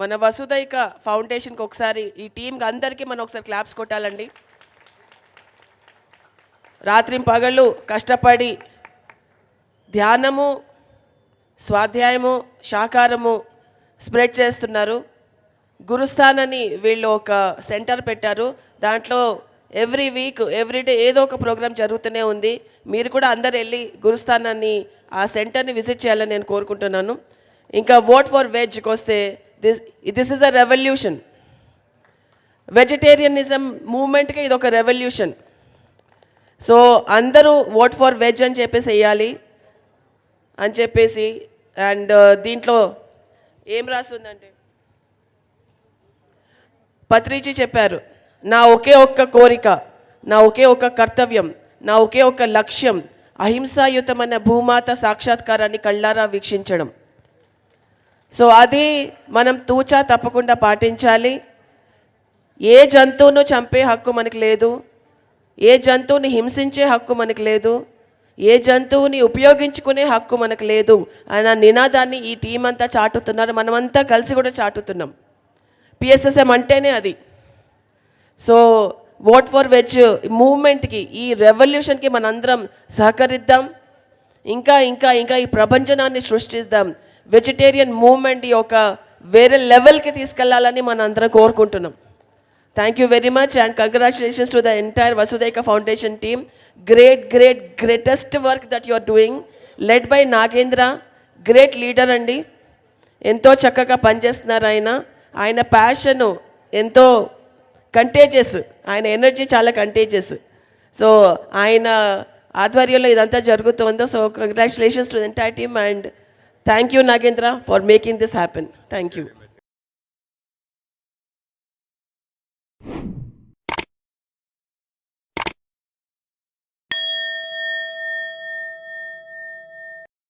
మన వసుదైక ఫౌండేషన్కి ఒకసారి ఈ టీంకి అందరికీ మనం ఒకసారి క్లాప్స్ కొట్టాలండి. రాత్రి పగళ్ళు కష్టపడి ధ్యానము స్వాధ్యాయము శాకారము స్ప్రెడ్ చేస్తున్నారు. గురుస్థాన్ అని వీళ్ళు ఒక సెంటర్ పెట్టారు. దాంట్లో ఎవ్రీ వీక్ ఎవ్రీడే ఏదో ఒక ప్రోగ్రామ్ జరుగుతూనే ఉంది. మీరు కూడా అందరు వెళ్ళి గురుస్థానాన్ని ఆ సెంటర్ని విజిట్ చేయాలని నేను కోరుకుంటున్నాను. ఇంకా ఓట్ ఫర్ వెజ్కి వస్తే this this is a revolution vegetarianism మూమెంట్కి ఇది ఒక రెవల్యూషన్ సో అందరూ ఓట్ ఫర్ వెజ్ అని చెప్పేసి వేయాలి అని చెప్పేసి అండ్ uh, దీంట్లో ఏం రాస్తుందంటే పత్రిజీ చెప్పారు నా ఒకే ఒక్క కోరిక నా ఒకే ఒక్క కర్తవ్యం నా ఒకే ఒక్క లక్ష్యం అహింసాయుతమైన భూమాత సాక్షాత్కారాన్ని కళ్ళారా వీక్షించడం. సో అది మనం తూచా తప్పకుండా పాటించాలి. ఏ జంతువును చంపే హక్కు మనకి లేదు. ఏ జంతువుని హింసించే హక్కు మనకి లేదు. ఏ జంతువుని ఉపయోగించుకునే హక్కు మనకు లేదు. అన్న నినాదాన్ని ఈ టీం అంతా చాటుతున్నారు. మనమంతా కలిసి కూడా చాటుతున్నాం. పిఎస్ఎస్ఎం అంటేనే అది. సో ఓట్ ఫర్ వెజ్ మూవ్మెంట్కి ఈ రెవల్యూషన్కి మనందరం సహకరిద్దాం. ఇంకా ఇంకా ఇంకా ఈ ప్రపంచనాన్ని సృష్టిద్దాం. వెజిటేరియన్ మూవ్మెంట్ ఒక వేరే లెవెల్కి తీసుకెళ్ళాలని మనం అందరం కోరుకుంటున్నాం. Thank you very much and congratulations to the entire Vasudaika foundation team great great greatest work that you are doing led by Nagendra great leader అండి. ఎంతో చక్కగా పనిచేస్తున్నారు ఆయన. ఆయన ప్యాషను ఎంతో కంటేజియస్ ఆయన ఎనర్జీ చాలా కంటేజియస్ సో ఆయన ఆధ్వర్యంలో ఇదంతా జరుగుతుందో. So congratulations to entire team and Thank you, Nagendra, for making this happen. Thank you.